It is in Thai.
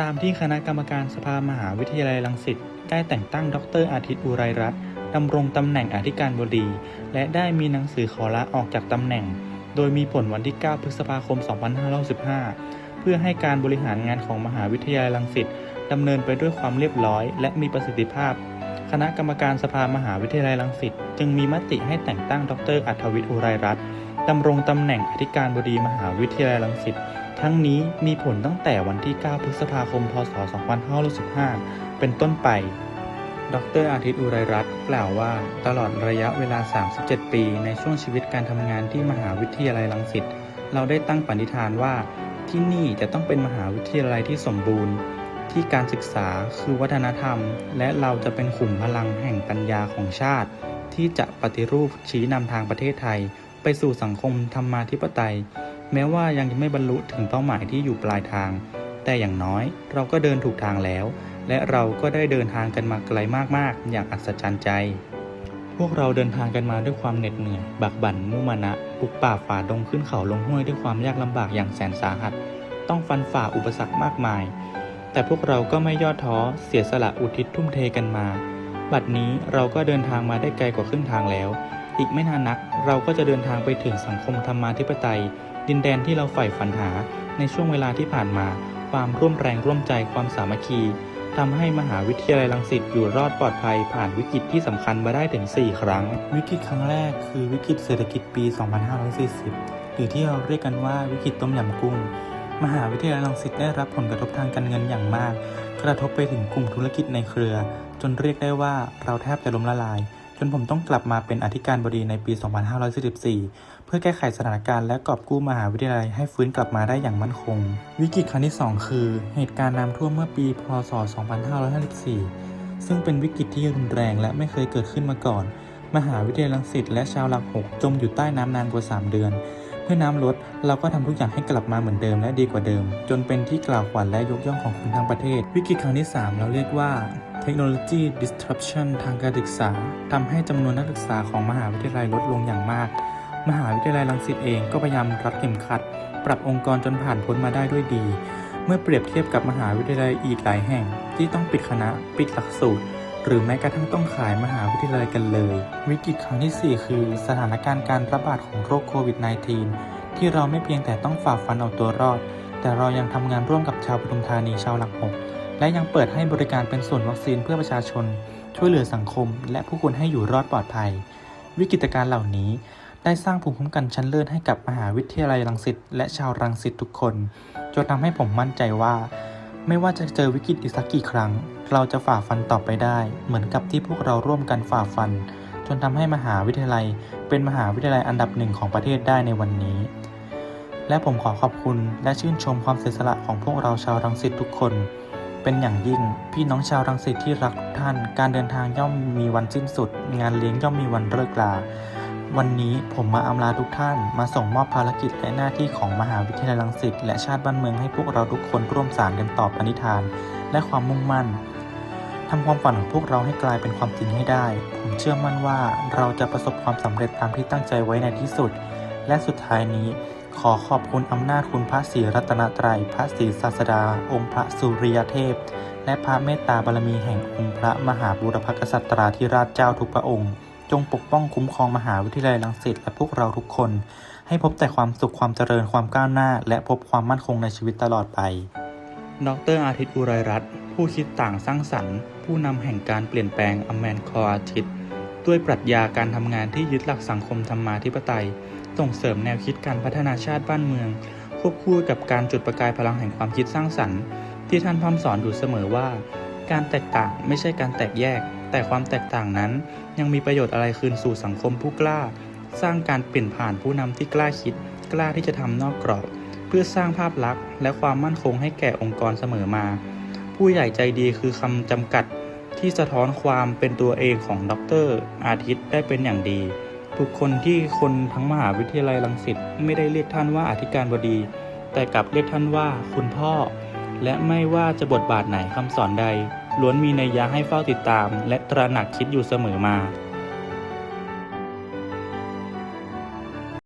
ตามที่คณะกรรมการสภามหาวิทยาลัยรังสิตได้แต่งตั้งดรอาทิตย์อุไรรัตน์ดำรงตำแหน่งอธิการบดี และได้มีหนังสือขอลาออกจากตำแหน่ง โดยมีผลวันที่ 9 พฤษภาคม 2565 เพื่อให้การบริหารงานของมหาวิทยาลัยรังสิตดำเนินไปด้วยความเรียบร้อย และมีประสิทธิภาพ คณะกรรมการสภามหาวิทยาลัยรังสิตจึงมีมติให้แต่งตั้งดรอัธวิทย์อุไรรัตน์ดำรงตำแหน่งอธิการบดีมหาวิทยาลัยรังสิต ทั้งนี้มีผลตั้งแต่วันที่ 9 พฤษภาคม พศ 2565เป็นต้นไป ดรอาทิตย์อุไรรัตน์กล่าวว่า ตลอดระยะเวลา 37 ปีในช่วงชีวิตการทำงานที่มหาวิทยาลัยรังสิต เราได้ตั้งปณิธานว่า ที่นี่จะต้องเป็นมหาวิทยาลัยที่สมบูรณ์ ที่การศึกษาคือวัฒนธรรม และเราจะเป็นขุมพลังแห่งปัญญาของชาติ ที่จะปฏิรูปชี้นำทางประเทศไทย ไปสู่สังคมธรรมาธิปไตย แม้ว่ายังไม่บรรลุถึงเป้าหมายที่อยู่ปลายทาง แต่อย่างน้อยเราก็เดินถูกทางแล้ว และเราก็ได้เดินทางกันมาไกลมากๆ อย่างอัศจรรย์ใจ พวกเราเดินทางกันมาด้วยความเหน็ดเหนื่อย บักบั่นมุมานะปุกป่าฝ่าดงขึ้นเขาลงห้วยด้วยความยากลำบากอย่างแสนสาหัส ต้องฟันฝ่าอุปสรรคมากมาย แต่พวกเราก็ไม่ย่อท้อเสียสละอุทิศทุ่มเทกันมา บัดนี้เราก็เดินทางมาได้ไกลกว่าครึ่งทางแล้ว อีกไม่นานนัก เราก็จะเดินทางไปถึงสังคมธรรมาธิปไตย ดินแดนที่เราใฝ่ฝันหาในช่วงเวลาที่ผ่านมา ความร่วมแรงร่วมใจความสามัคคีทำให้มหาวิทยาลัยรังสิตอยู่รอดปลอดภัยผ่านวิกฤตที่สำคัญมาได้ถึง 4 ครั้ง วิกฤตครั้งแรกคือวิกฤตเศรษฐกิจปี 2540 หรือที่เราเรียกกันว่าวิกฤตต้มยำกุ้ง มหาวิทยาลัยรังสิตได้รับผลกระทบทางการเงินอย่างมาก กระทบไปถึงกลุ่มธุรกิจในเครือ จนเรียกได้ว่าเราแทบจะล้มละลาย จนผมต้องกลับมาเป็นอธิการบดีในปี 2544 เพื่อแก้ไขสถานการณ์และกอบกู้มหาวิทยาลัยให้ฟื้นกลับมาได้อย่างมั่นคง วิกฤตครั้งที่ 2 คือ เหตุการณ์น้ำท่วมเมื่อปี พศ 2554 ซึ่งเป็นวิกฤตที่รุนแรงและไม่เคยเกิดขึ้นมาก่อน มหาวิทยาลัยรังสิตและชาวหลักหกจมอยู่ใต้น้ำนานกว่า 3 เดือน เมื่อน้ำลดเราก็ทำทุกอย่างให้กลับมาเหมือนเดิมและดีกว่าเดิม จนเป็นที่กล่าวขวัญและยกย่องของคนทั้งประเทศ วิกฤตครั้งที่ 3 เราเรียกว่า Technology Disruption ทางการศึกษาทำให้จำนวนนักศึกษาของมหาวิทยาลัยลดลงอย่างมาก มหาวิทยาลัยรังสิตเองก็พยายามรัดเข็มขัด ปรับองค์กรจนผ่านพ้นมาได้ด้วยดี เมื่อเปรียบเทียบกับมหาวิทยาลัยอีกหลายแห่ง ที่ต้องปิดคณะปิดหลักสูตร หรือแม้กระทั่งต้องขายมหาวิทยาลัยกันเลย วิกฤตครั้งที่ 4 คือ สถานการณ์การระบาดของโรคโควิด -19 ที่เราไม่เพียงแต่ต้องฝ่าฟันเอาตัวรอด แต่เรายังทำงานร่วมกับชาวปทุมธานีชาวหลักหก และยังเปิดให้บริการเป็นส่วนวัคซีนเพื่อประชาชน ช่วยเหลือสังคม และผู้คนให้อยู่รอดปลอดภัย วิกฤตการณ์เหล่านี้ ได้สร้างภูมิคุ้มกันชั้นเลิศให้กับมหาวิทยาลัยรังสิตและชาวรังสิตทุกคน จนทำให้ผมมั่นใจว่า ไม่ว่าจะเจอวิกฤตอีกสักกี่ครั้ง เราจะฝ่าฟันต่อไปได้ เหมือนกับที่พวกเราร่วมกันฝ่าฟัน จนทำให้มหาวิทยาลัย เป็นมหาวิทยาลัยอันดับหนึ่งของประเทศได้ในวันนี้และผมขอขอบคุณและชื่นชมความเสียสละของพวกเราชาวรังสิตทุกคน เป็นอย่างยิ่ง พี่น้องชาวรังสิตที่รักทุกท่าน การเดินทางย่อมมีวันสิ้นสุด งานเลี้ยงย่อมมีวันเลิกลา วันนี้ผมมาอำลาทุกท่าน มาส่งมอบภารกิจและหน้าที่ของมหาวิทยาลัยรังสิตและชาติบ้านเมืองให้พวกเราทุกคนร่วมสานกันต่อปณิธาน และความมุ่งมั่นทำความฝันของพวกเราให้กลายเป็นความจริงให้ได้ ผมเชื่อมั่นว่าเราจะประสบความสำเร็จตามที่ตั้งใจไว้ในที่สุด และสุดท้ายนี้ ขอขอบคุณอำนาจคุณพระศรีรัตนตรัย พระศรีศาสดา องค์พระสุริยเทพ และพระเมตตาบารมีแห่งองค์พระมหาบุรพกษัตราธิราชเจ้าทุกพระองค์ จงปกป้องคุ้มครองมหาวิทยาลัยรังสิตและพวกเราทุกคน ให้พบแต่ความสุขความเจริญความก้าวหน้า และพบความมั่นคงในชีวิตตลอดไป ดรอาทิตย์อุไรรัตน์ผู้คิดต่างสร้างสรรค์ ผู้นำแห่งการเปลี่ยนแปลงอแมนคออาทิตย์ ด้วยปรัชญาการทำงานที่ยึดหลักสังคมธรรมาธิปไตย ส่งเสริมแนวคิดการพัฒนาชาติบ้านเมือง ควบคู่กับการจุดประกายพลังแห่งความคิดสร้างสรรค์ ที่ท่านพร่ำสอนอยู่เสมอว่า การแตกต่างไม่ใช่การแตกแยก แต่ความแตกต่างนั้น ยังมีประโยชน์อะไรคืนสู่สังคมผู้กล้า สร้างการเปลี่ยนผ่านผู้นำที่กล้าคิด กล้าที่จะทำนอกกรอบ เพื่อสร้างภาพลักษณ์ และความมั่นคงให้แก่องค์กรเสมอมา ผู้ใหญ่ใจดีคือคำจำกัด ที่สะท้อนความเป็นตัวเองของดรอาทิตย์ได้เป็นอย่างดี บุคคลที่คนทั้งมหาวิทยาลัยรังสิตไม่ได้เรียกท่านว่าอธิการบดี แต่กลับเรียกท่านว่าคุณพ่อ และไม่ว่าจะบทบาทไหนคำสอนใด ล้วนมีนัยยะให้เฝ้าติดตาม และตระหนักคิดอยู่เสมอมา